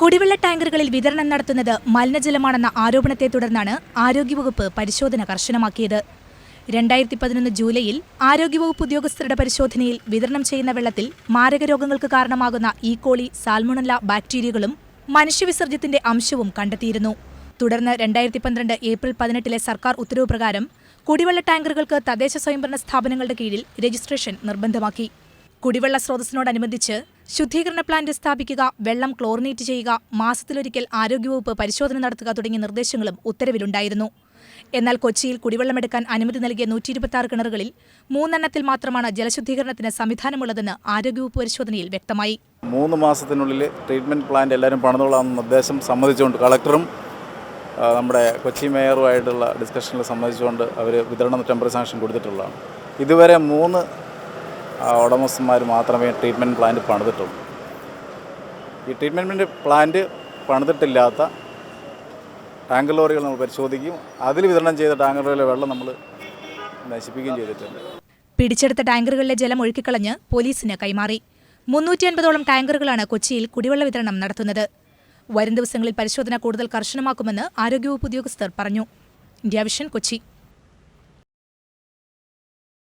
കുടിവെള്ള ടാങ്കറുകളിൽ വിതരണം നടത്തുന്നത് മലിനജലമാണെന്ന ആരോപണത്തെ തുടർന്നാണ് ആരോഗ്യവകുപ്പ് പരിശോധന കർശനമാക്കിയത്. രണ്ടായിരത്തി പതിനൊന്ന് ജൂലൈയിൽ ആരോഗ്യവകുപ്പ് ഉദ്യോഗസ്ഥരുടെ പരിശോധനയിൽ വിതരണം ചെയ്യുന്ന വെള്ളത്തിൽ മാരക രോഗങ്ങൾക്ക് കാരണമാകുന്ന ഈക്കോളി സാൽമുണല്ല ബാക്ടീരിയകളും മനുഷ്യവിസർജ്യത്തിന്റെ അംശവും കണ്ടെത്തിയിരുന്നു. തുടർന്ന് രണ്ടായിരത്തി പന്ത്രണ്ട് ഏപ്രിൽ പതിനെട്ടിലെ സർക്കാർ ഉത്തരവ് പ്രകാരം കുടിവെള്ള ടാങ്കറുകൾക്ക് തദ്ദേശ സ്വയംഭരണ സ്ഥാപനങ്ങളുടെ കീഴിൽ രജിസ്ട്രേഷൻ നിർബന്ധമാക്കി. കുടിവെള്ള സ്രോതസ്സിനോടനുബന്ധിച്ച് ശുദ്ധീകരണ പ്ലാന്റ് സ്ഥാപിക്കുക വെള്ളം ക്ലോറിനേറ്റ് ചെയ്യുക മാസത്തിലൊരിക്കൽ ആരോഗ്യവകുപ്പ് പരിശോധന നടത്തുക തുടങ്ങിയ നിർദ്ദേശങ്ങളും ഉത്തരവിലുണ്ടായിരുന്നു. എന്നാൽ കൊച്ചിയിൽ കുടിവെള്ളമെടുക്കാൻ അനുമതി നൽകിയ നൂറ്റി ഇരുപത്തി കിണറുകളിൽ മൂന്നെണ്ണത്തിൽ മാത്രമാണ് ജലശുദ്ധീകരണത്തിന് സംവിധാനമുള്ളതെന്ന് ആരോഗ്യവകുപ്പ് പരിശോധനയിൽ വ്യക്തമായി. മൂന്ന് മാസത്തിനുള്ളിൽ ട്രീറ്റ്മെന്റ് പ്ലാന്റ് എല്ലാവരും പണിതോളാമെന്ന നിർദ്ദേശം സമ്മതിച്ചുകൊണ്ട് കളക്ടറും നമ്മുടെ കൊച്ചി മേയറുമായിട്ടുള്ള ഡിസ്കഷനിൽ സമ്മതിച്ചുകൊണ്ട് അവർ വിതരണം ടെമ്പററി സാങ്ഷൻ കൊടുത്തിട്ടുള്ളതാണ്. ഇതുവരെ മൂന്ന് ഉടമസ്ഥന്മാർ മാത്രമേ ട്രീറ്റ്മെന്റ് പ്ലാന്റ് പണിതിട്ടുള്ളൂ. ഈ ട്രീറ്റ്മെന്റ് പ്ലാന്റ് പണിതിട്ടില്ലാത്ത ടാങ്കർ ലോറികൾ നമ്മൾ പരിശോധിക്കും. അതിൽ വിതരണം ചെയ്ത ടാങ്കർ ലോറിയിലെ വെള്ളം നമ്മൾ നശിപ്പിക്കുകയും ചെയ്തിട്ടുണ്ട്. പിടിച്ചെടുത്ത ടാങ്കറുകളിലെ ജലം ഒഴുക്കിക്കളഞ്ഞ് പോലീസിന് കൈമാറി. മുന്നൂറ്റി അൻപതോളം ടാങ്കറുകളാണ് കൊച്ചിയിൽ കുടിവെള്ള വിതരണം നടത്തുന്നത്. വരും ദിവസങ്ങളിൽ പരിശോധന കൂടുതൽ കർശനമാക്കുമെന്ന് ആരോഗ്യവകുപ്പ് ഉദ്യോഗസ്ഥർ പറഞ്ഞു. India vision Kochi.